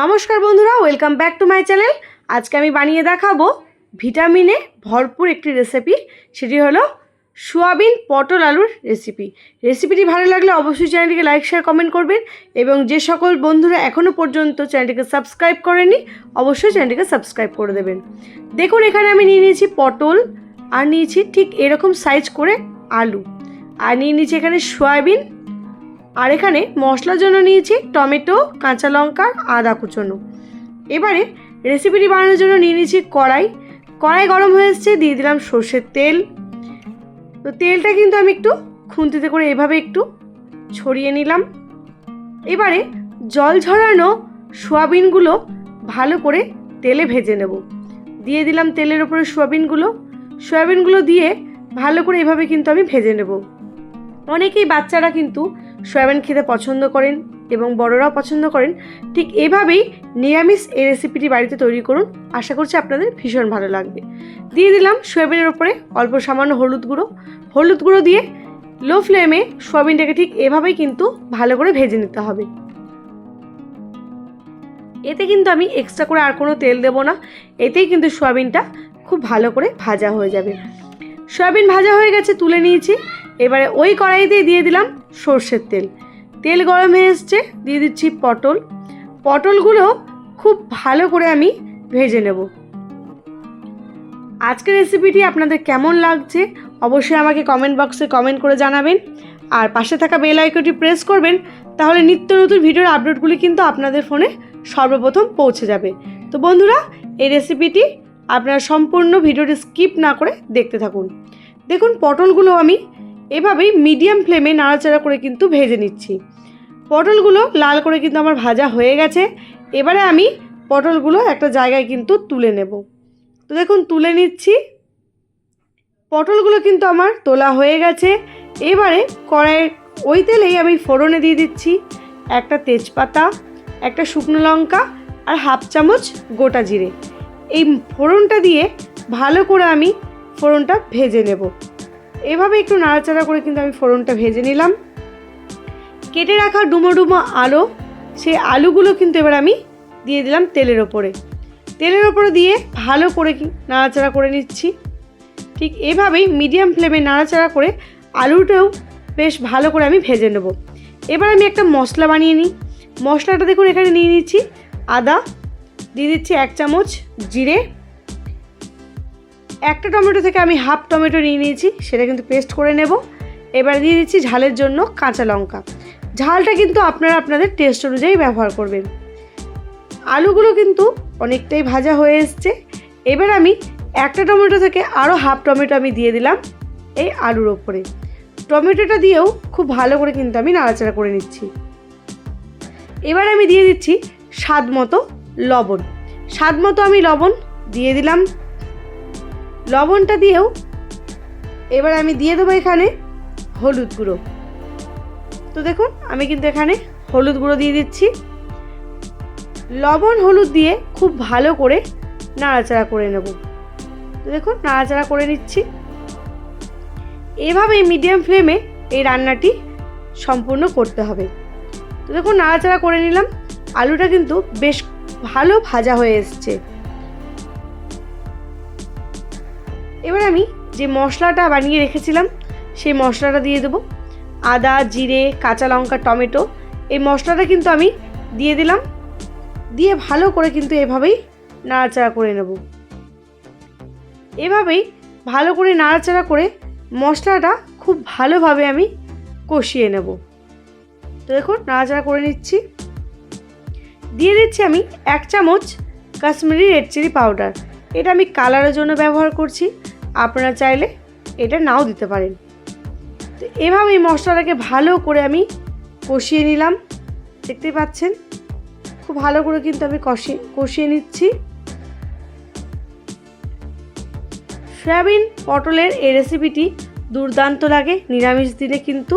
নমস্কার বন্ধুরা welcome back to my channel আজকে আমি বানিয়ে দেখাবো ভিটামিনে ভরপুর একটি রেসিপি সেটি হলো সোয়াবিন পটল আলুর রেসিপি রেসিপিটি ভালো লাগলে অবশ্যই চ্যানেলটিকে লাইক শেয়ার কমেন্ট করবেন এবং যে সকল বন্ধুরা এখনও পর্যন্ত চ্যানেলটিকে সাবস্ক্রাইব করেনি, অবশ্যই চ্যানেলটিকে সাবস্ক্রাইব করে দেবেন। দেখুন, এখানে আমি নিয়ে নিয়েছি পটল, আর নিয়েছি ঠিক এরকম সাইজ করে আলু। আর নিয়ে নিয়েছি এখানে সয়াবিন আর এখানে মশলার জন্য নিয়েছি টমেটো, কাঁচা লঙ্কা, আদা কুচনো। এবারে রেসিপিটি বানানোর জন্য নিয়ে নিয়েছি কড়াই। কড়াই গরম হয়ে এসছে, দিয়ে দিলাম সর্ষের তেল। তো তেলটা কিন্তু আমি একটু খুন্তিতে করে এভাবে একটু ছড়িয়ে নিলাম। এবারে জল ঝরানো সোয়াবিনগুলো ভালো করে তেলে ভেজে নেব। দিয়ে দিলাম তেলের ওপরে সোয়াবিনগুলো। সোয়াবিনগুলো দিয়ে ভালো করে এভাবে কিন্তু আমি ভেজে নেব। অনেকেই বাচ্চারা কিন্তু সয়াবিন খেতে পছন্দ করেন এবং বড়রাও পছন্দ করেন, ঠিক এভাবেই নিরামিষ এই রেসিপিটি বাড়িতে তৈরি করুন। আশা করছি আপনাদের ভীষণ ভালো লাগবে। দিয়ে দিলাম সয়াবিনের ওপরে অল্প সামান্য হলুদ গুঁড়ো। হলুদ গুঁড়ো দিয়ে লো ফ্লেমে সয়াবিনটাকে ঠিক এভাবেই কিন্তু ভালো করে ভেজে নিতে হবে। এতে কিন্তু আমি এক্সট্রা করে আর কোনো তেল দেবো না। এতেই কিন্তু সয়াবিনটা খুব ভালো করে ভাজা হয়ে যাবে। সয়াবিন ভাজা হয়ে গেছে তুলে নিয়েছি। এবারে ওই কড়াইতেই দিয়ে দিলাম সর্ষের তেল। তেল গরম হয়ে এসছে, দিয়ে দিচ্ছি পটল। পটলগুলো খুব ভালো করে আমি ভেজে নেব। আজকের রেসিপিটি আপনাদের কেমন লাগছে অবশ্যই আমাকে কমেন্ট বক্সে কমেন্ট করে জানাবেন। আর পাশে থাকা বেল আইকনটি প্রেস করবেন, তাহলে নিত্য নতুন ভিডিওর আপলোডগুলি কিন্তু আপনাদের ফোনে সর্বপ্রথম পৌঁছে যাবে। তো বন্ধুরা, এই রেসিপিটি আপনারা সম্পূর্ণ ভিডিওটি স্কিপ না করে দেখতে থাকুন। দেখুন, পটলগুলো আমি এভাবেই মিডিয়াম ফ্লেমে নাড়াচাড়া করে কিন্তু ভেজে নিচ্ছি। পটলগুলো লাল করে কিন্তু আমার ভাজা হয়ে গেছে। এবারে আমি পটলগুলো একটা জায়গায় কিন্তু তুলে নেব। তো দেখুন, তুলে নিচ্ছি। পটলগুলো কিন্তু আমার তোলা হয়ে গেছে। এবারে কড়াইয়ের ওই তেলেই আমি ফোড়নে দিয়ে দিচ্ছি একটা তেজপাতা, একটা শুকনো লঙ্কা আর হাফ চামচ গোটা জিরে। এই ফোড়নটা দিয়ে ভালো করে আমি ফোড়নটা ভেজে নেব। এভাবে একটু নাড়াচাড়া করে কিন্তু আমি ফোড়নটা ভেজে নিলাম। কেটে রাখা ডুমো ডুমো আলো, সেই আলুগুলো কিন্তু এবার আমি দিয়ে দিলাম তেলের ওপরে। তেলের ওপরে দিয়ে ভালো করে নাড়াচাড়া করে নিচ্ছি। ঠিক এভাবেই মিডিয়াম ফ্লেমে নাড়াচাড়া করে আলুটাও বেশ ভালো করে আমি ভেজে নেব। এবার আমি একটা মশলা বানিয়ে নিই। মশলাটা দেখুন এখানে নিয়ে নিচ্ছি আদা, দিয়ে দিচ্ছি এক চামচ জিরে একটা টমেটো থেকে আমি হাফ টমেটো নিয়ে নিয়েছি, সেটা কিন্তু পেস্ট করে নেব। এবার দিয়ে দিচ্ছি ঝালের জন্য কাঁচা লঙ্কা। ঝালটা কিন্তু আপনারা আপনাদের টেস্ট অনুযায়ী ব্যবহার করবেন। আলুগুলো কিন্তু অনেকটাই ভাজা হয়ে এসছে। এবার আমি একটা টমেটো থেকে আরও হাফ টমেটো আমি দিয়ে দিলাম এই আলুর ওপরে। টমেটোটা দিয়েও খুব ভালো করে কিন্তু আমি নাড়াচাড়া করে নিচ্ছি। এবার আমি দিয়ে দিচ্ছি স্বাদ মতো লবণ। স্বাদ মতো আমি লবণ দিয়ে দিলাম লবণটা দিয়েও এবার আমি দিয়ে দেবো এখানে হলুদ গুঁড়ো। তো দেখুন, আমি কিন্তু এখানে হলুদ গুঁড়ো দিয়ে দিচ্ছি। লবণ হলুদ দিয়ে খুব ভালো করে নাড়াচাড়া করে নেব। তো দেখুন, নাড়াচাড়া করে নিচ্ছি। এভাবেই মিডিয়াম ফ্লেমে এই রান্নাটি সম্পূর্ণ করতে হবে। তো দেখুন, নাড়াচাড়া করে নিলাম। আলুটা কিন্তু বেশ ভালো ভাজা হয়ে এসছে। এবার আমি যে মশলাটা বানিয়ে রেখেছিলাম, সেই মশলাটা দিয়ে দেবো। আদা, জিরে, কাঁচা লঙ্কা, টমেটো, এই মশলাটা কিন্তু আমি দিয়ে দিলাম। দিয়ে ভালো করে কিন্তু এভাবেই নাড়াচাড়া করে নেব। এভাবেই ভালো করে নাড়াচাড়া করে মশলাটা খুব ভালোভাবে আমি কষিয়ে নেব। তো দেখুন, নাড়াচাড়া করে নিচ্ছি। দিয়ে দিচ্ছি আমি এক চামচ কাশ্মীরি রেড চিলি পাউডার। এটা আমি কালারের জন্য ব্যবহার করছি। আপনারা চাইলে এটা নাও দিতে পারেন। তো এভাবে এই মশলাটাকে ভালো করে আমি কষিয়ে নিলাম। দেখতে পাচ্ছেন? খুব ভালো করে কিন্তু আমি কষিয়ে কষিয়ে নিচ্ছি। সয়াবিন পটলের এই রেসিপিটি দুর্দান্ত লাগে। নিরামিষ দিনে কিন্তু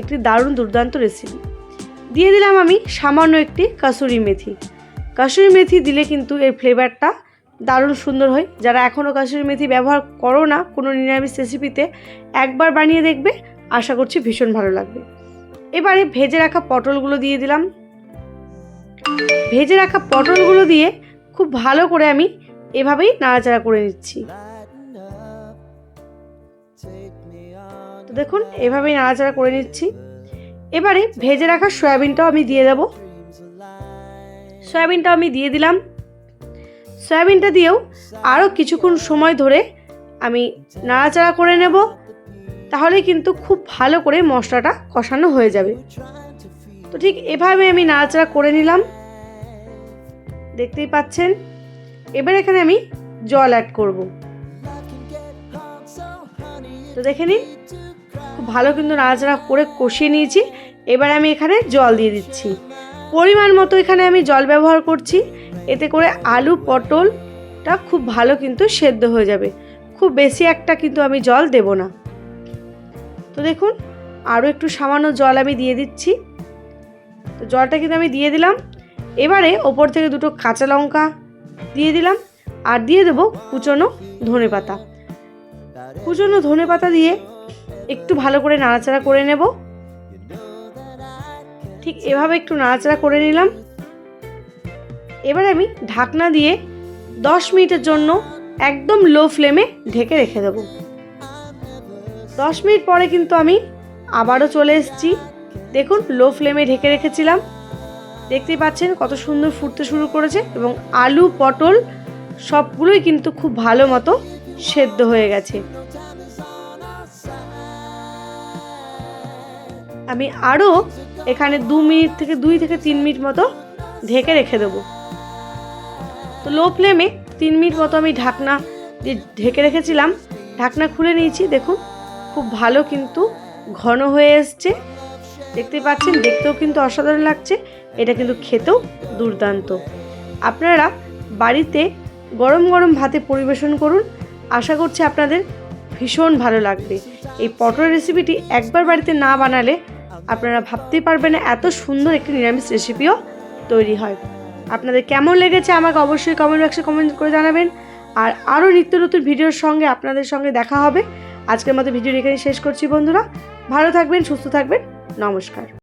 একটি দারুণ দুর্দান্ত রেসিপি। দিয়ে দিলাম আমি সামান্য একটি কাসুরি মেথি। কাসুরি মেথি দিলে কিন্তু এর ফ্লেভারটা দারুণ সুন্দর হয়। যারা এখনও কাসুরি মেথি ব্যবহার করো না, কোনো নিরামিষ রেসিপিতে একবার বানিয়ে দেখবে। আশা করছি ভীষণ ভালো লাগবে। এবারে ভেজে রাখা পটলগুলো দিয়ে দিলাম। ভেজে রাখা পটলগুলো দিয়ে খুব ভালো করে আমি এভাবেই নাড়াচাড়া করে নিচ্ছি। তো দেখুন, এভাবেই নাড়াচাড়া করে নিচ্ছি। এবারে ভেজে রাখা সয়াবিনটাও আমি দিয়ে দেব। সয়াবিনটাও আমি দিয়ে দিলাম। সয়াবিনটা দিয়েও আরও কিছুক্ষণ সময় ধরে আমি নাড়াচাড়া করে নেব, তাহলে কিন্তু খুব ভালো করে মশলাটা কষানো হয়ে যাবে। তো ঠিক এভাবে আমি নাড়াচাড়া করে নিলাম। দেখতেই পাচ্ছেন, এবার এখানে আমি জল অ্যাড করব। তো দেখে নিন, খুব ভালো কিন্তু নাড়াচাড়া করে কষিয়ে নিয়েছি। এবার আমি এখানে জল দিয়ে দিচ্ছি। পরিমাণ মতো এখানে আমি জল ব্যবহার করছি। এতে করে আলু পটলটা খুব ভালো কিন্তু সেদ্ধ হয়ে যাবে। খুব বেশি একটা কিন্তু আমি জল দেব না। তো দেখুন আরও একটু সামান্য জল আমি দিয়ে দিচ্ছি। তো জলটা কিন্তু আমি দিয়ে দিলাম। এবারে ওপর থেকে দুটো কাঁচা লঙ্কা দিয়ে দিলাম আর দিয়ে দেবো কুচনো ধনে পাতা। কুচনো ধনে পাতা দিয়ে একটু ভালো করে নাড়াচাড়া করে নেব। ঠিক এভাবে একটু নাড়াচাড়া করে নিলাম। এবার আমি ঢাকনা দিয়ে দশ মিনিটের জন্য একদম লো ফ্লেমে ঢেকে রেখে দেব। দশ মিনিট পরে কিন্তু আমি আবারও চলে এসেছি। দেখুন লো ফ্লেমে ঢেকে রেখেছিলাম। দেখতে পাচ্ছেন কত সুন্দর ফুটতে শুরু করেছে এবং আলু, পটল সবগুলোই কিন্তু খুব ভালো মতো সেদ্ধ হয়ে গেছে। আমি আরও এখানে দু মিনিট থেকে দুই থেকে তিন মিনিট মতো ঢেকে রেখে দেবো। তো লো ফ্লেমে তিন মিনিট মতো আমি ঢাকনা দিয়ে ঢেকে রেখেছিলাম। ঢাকনা খুলে নিয়েছি, দেখুন, খুব ভালো কিন্তু ঘন হয়ে এসছে। দেখতে পাচ্ছেন, দেখতেও কিন্তু অসাধারণ লাগছে। এটা কিন্তু খেতেও দুর্দান্ত। আপনারা বাড়িতে গরম গরম ভাতে পরিবেশন করুন। আশা করছি আপনাদের ভীষণ ভালো লাগবে। এই পটল রেসিপিটি একবার বাড়িতে না বানালে আপনারা ভাবতেই পারবেন না, এত সুন্দর একটি নিরামিষ রেসিপিও তৈরি হয়। আপনাদের কেমন লেগেছে আমাকে অবশ্যই কমেন্ট বক্সে কমেন্ট করে জানাবেন। আর আরও নিত্য নতুন ভিডিওর সঙ্গে আপনাদের সঙ্গে দেখা হবে। আজকের মতো ভিডিও এখানে শেষ করছি বন্ধুরা। ভালো থাকবেন, সুস্থ থাকবেন। নমস্কার।